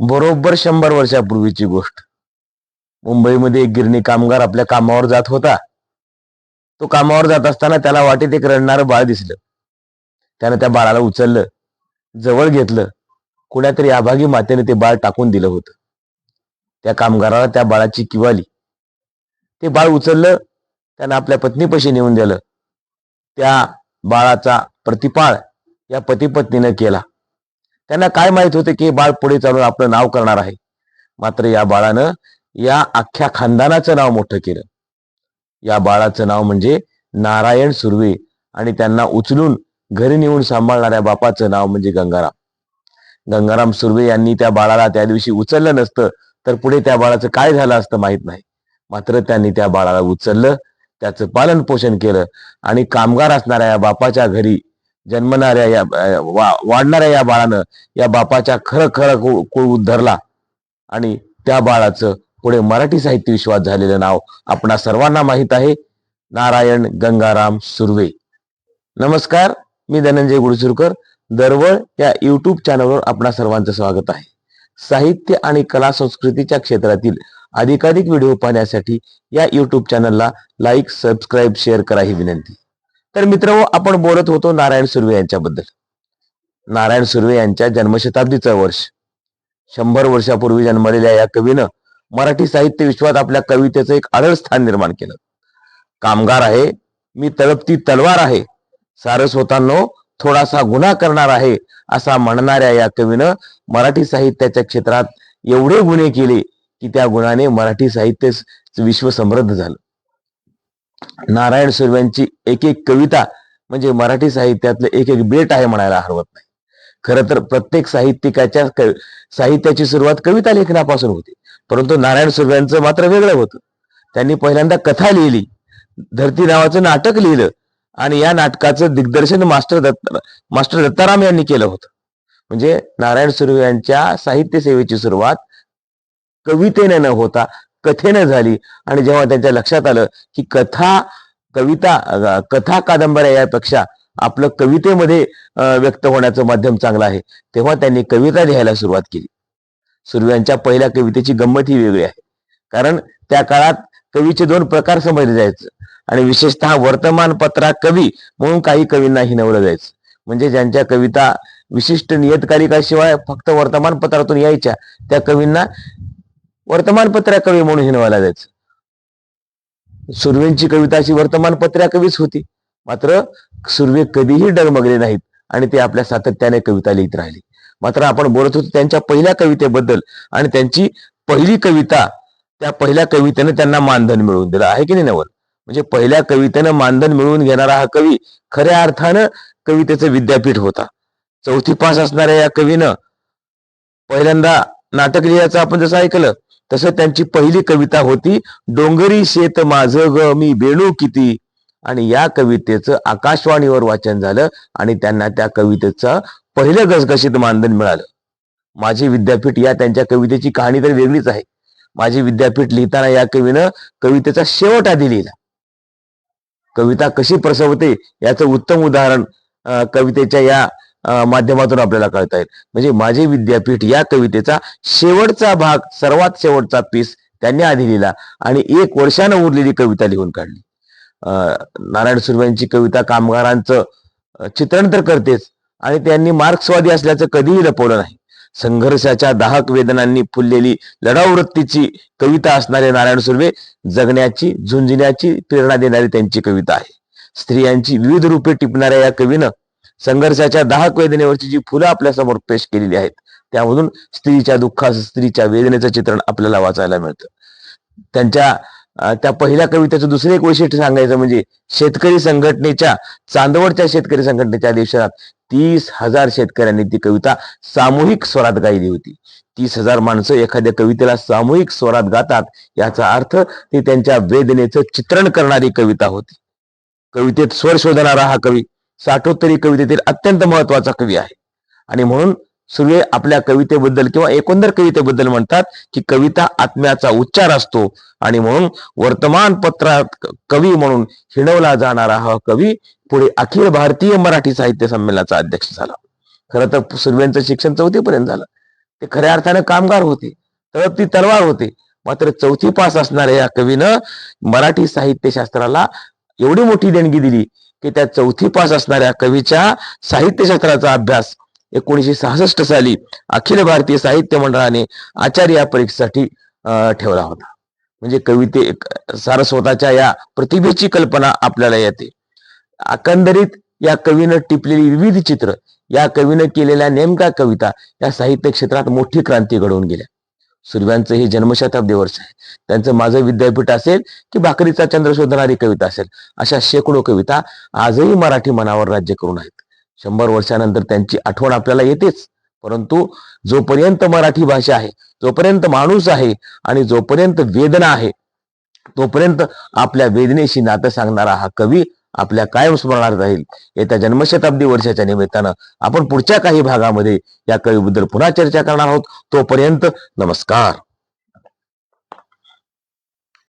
बरोबर शंभर वर्षापूर्वीची गोष्ट. मुंबईमध्ये एक गिरणी कामगार आपल्या कामावर जात होता. तो कामावर जात असताना त्याला वाटेत एक रडणारं बाळ दिसलं. त्यानं त्या बाळाला उचललं जवळ घेतलं कुणातरी अभागी मातेने ते बाळ टाकून दिलं होतं. त्या कामगाराला त्या बाळाची किवाली ते बाळ उचललं त्यानं आपल्या पत्नीपाशी नेऊन दिलं. त्या बाळाचा प्रतिपाळ या पती पत्नीनं केला. त्यांना काय माहीत होते की बाळ पुढे चालून आपलं नाव करणार आहे? मात्र या बाळानं या अख्ख्या खानदानाचं नाव मोठं केलं. या बाळाचं नाव म्हणजे नारायण सुर्वे आणि त्यांना उचलून घरी नेऊन सांभाळणाऱ्या बापाचं नाव म्हणजे गंगाराम. गंगाराम सुर्वे यांनी त्या बाळाला त्या दिवशी उचललं नसतं तर पुढे त्या बाळाचं काय झालं असतं माहीत नाही. मात्र त्यांनी त्या बाळाला उचललं त्याचं पालन पोषण केलं आणि कामगार असणाऱ्या या बापाच्या घरी जन्मणाऱ्या या वाढणाऱ्या या बाळानं या बापाच्या खरं खरं कुळ कुळ उद्धरला. आणि त्या बाळाचं पुढे मराठी साहित्य विश्वात झालेलं नाव आपणा सर्वांना माहीत आहे. नारायण गंगाराम सुर्वे. नमस्कार मी धनंजय गुडसुरकर. दरवळ या युट्यूब चॅनलवर आपणा सर्वांचं स्वागत आहे. साहित्य आणि कला संस्कृतीच्या क्षेत्रातील अधिकाधिक व्हिडिओ पाहण्यासाठी या युट्यूब चॅनलला लाईक सबस्क्राईब शेअर करा ही विनंती. तर मित्र आपण बोलत होतो नारायण सुर्वे यांच्याबद्दल. नारायण सुर्वे यांच्या जन्मशताब्दीचं वर्ष. शंभर वर्षापूर्वी जन्मलेल्या या कवीनं मराठी साहित्य विश्वात आपल्या कवितेचं एक आदळ स्थान निर्माण केलं. कामगार आहे मी तळपती तलवार आहे. सारस्वतांनो थोडासा गुन्हा करणार आहे असा म्हणणाऱ्या या कवीनं मराठी साहित्याच्या क्षेत्रात एवढे गुन्हे केले की त्या गुणाने मराठी साहित्य विश्व समृद्ध झालं. नारायण सुर्व्यांची एक एक कविता म्हणजे मराठी साहित्यातलं एक एक बेट आहे म्हणायला हरवत नाही. खरं तर प्रत्येक साहित्यिकाच्या साहित्याची सुरुवात कविता लेखनापासून होती. परंतु नारायण सुर्व्यांचं मात्र वेगळं होतं. त्यांनी पहिल्यांदा कथा लिहिली धरती नावाचं नाटक लिहिलं आणि या नाटकाचं दिग्दर्शन मास्टर दत्त मास्टर दत्ताराम यांनी केलं होतं. म्हणजे नारायण सुर्वे यांच्या साहित्य सेवेची सुरुवात कवितेने न होता कथेनं झाली आणि जेव्हा त्यांच्या लक्षात आलं की कथा कविता कथा कादंबऱ्या यापेक्षा आपलं कवितेमध्ये व्यक्त होण्याचं माध्यम चांगलं आहे. तेव्हा त्यांनी कविता लिहायला सुरुवात केली. सुर्व्यांच्या पहिल्या कवितेची गंमत ही वेगळी आहे. कारण त्या काळात कवीचे दोन प्रकार समजले जायचं आणि विशेषतः वर्तमानपत्रा कवी म्हणून काही कवींना हिनवलं जायचं. म्हणजे ज्यांच्या कविता विशिष्ट नियतकालिकाशिवाय फक्त वर्तमानपत्रातून यायच्या त्या कवींना वर्तमानपत्रा कवी म्हणून हिनवायला जायचं. सुर्वेंची कविता अशी वर्तमानपत्र्या कवीच होती. मात्र सुर्वे कधीही डगमगले नाहीत आणि ते आपल्या सातत्याने कविता लिहित राहिले. मात्र आपण बोलत होतो त्यांच्या पहिल्या कवितेबद्दल आणि त्यांची पहिली कविता त्या पहिल्या कवितेने त्यांना मानधन मिळवून दिलं. आहे की नाही नवल? म्हणजे पहिल्या कवितेनं मानधन मिळवून घेणारा हा कवी खऱ्या अर्थानं कवितेचं विद्यापीठ होता. चौथी पास असणाऱ्या या कवीनं पहिल्यांदा नाटक लिहायचं आपण जसं ऐकलं तसं त्यांची पहिली कविता होती डोंगरी शेत माझ ग मी बेणू किती? आणि या कवितेचं आकाशवाणीवर वाचन झालं आणि त्यांना त्या कवितेचं पहिलं गसगशीत मानधन मिळालं. माझी विद्यापीठ या त्यांच्या कवितेची कहाणी तर वेगळीच आहे. माझी विद्यापीठ लिहिताना या कवीनं कवितेचा शेवट आधी लिहिला. कविता कशी प्रसवते याचं उत्तम उदाहरण कवितेच्या या माध्यमातून आपल्याला कळता येईल. म्हणजे माझे विद्यापीठ या कवितेचा शेवटचा भाग सर्वात शेवटचा पीस त्यांनी आधी लिहिला आणि एक वर्षानं उरलेली कविता लिहून काढली. नारायण सुर्व्यांची कविता कामगारांचं चित्रण तर करतेच आणि त्यांनी मार्क्सवादी असल्याचं कधीही लपवलं नाही. संघर्षाच्या दाहक वेदनांनी फुललेली लढाऊ वृत्तीची कविता असणारे नारायण सुर्वे जगण्याची झुंजण्याची प्रेरणा देणारी त्यांची कविता आहे. स्त्रियांची विविध रूपे टिपणाऱ्या या कवीनं संघर्षाच्या दाहक वेदनेवरची जी फुलं आपल्यासमोर पेश केलेली आहेत त्यामधून स्त्रीच्या दुःखाचं स्त्रीच्या वेदनेचं चित्रण आपल्याला वाचायला मिळतं. त्यांच्या त्या पहिल्या कवितेचं दुसरं एक वैशिष्ट्य सांगायचं म्हणजे शेतकरी संघटनेच्या चांदवडच्या शेतकरी संघटनेच्या अधिवेशनात तीस हजार शेतकऱ्यांनी ती कविता सामूहिक स्वरात गायली होती. तीस हजार माणसं एखाद्या कवितेला सामूहिक स्वरात गातात याचा अर्थ ती त्यांच्या वेदनेचं चित्रण करणारी कविता होती. कवितेत स्वर शोधणारा हा कवी साठोत्तरी कवितेतील अत्यंत महत्त्वाचा कवी आहे. आणि म्हणून सुर्वे आपल्या कवितेबद्दल किंवा एकंदर कवितेबद्दल म्हणतात की कविता आत्म्याचा उच्चार असतो. आणि म्हणून वर्तमानपत्रात कवी म्हणून हिणवला जाणारा हा कवी पुढे अखिल भारतीय मराठी साहित्य संमेलनाचा अध्यक्ष झाला. खरं तर सुर्वेंचं शिक्षण चौथीपर्यंत झालं. ते खऱ्या अर्थानं कामगार होते. तर ती तलवार होते. मात्र चौथी पास असणाऱ्या या कवीनं मराठी साहित्यशास्त्राला एवढी मोठी देणगी दिली की त्या चौथी पास असणाऱ्या कवीच्या साहित्यशास्त्राचा अभ्यास एकोणीसशे सहासष्ट साली अखिल भारतीय साहित्य मंडळाने आचार्य या परीक्षेसाठी अं, ठेवला होता. म्हणजे कविते सारस्वताच्या या प्रतिभेची कल्पना आपल्याला येते. एकंदरीत या कवीनं टिपलेली विविध चित्र या कवीनं केलेल्या नेमक्या कविता या साहित्य क्षेत्रात मोठी क्रांती घडवून गेल्या. सुरव्यांचं हे जन्मशताब्दी वर्ष आहे. त्यांचं माझं विद्यापीठ असेल की भाकरीचा चंद्र शोधणारी कविता असेल अशा शेकडो कविता आजही मराठी मनावर राज्य करून आहेत. शंभर वर्षानंतर त्यांची आठवण आपल्याला येतेच. परंतु जोपर्यंत मराठी भाषा आहे जोपर्यंत माणूस आहे आणि जोपर्यंत वेदना आहे तोपर्यंत आपल्या वेदनेशी नातं सांगणारा हा कवी आपल्या कायम स्मरणात राहील. येत्या जन्मशताब्दी वर्षाच्या निमित्तानं आपण पुढच्या काही भागामध्ये या कवीबद्दल पुन्हा चर्चा करणार आहोत. तोपर्यंत नमस्कार.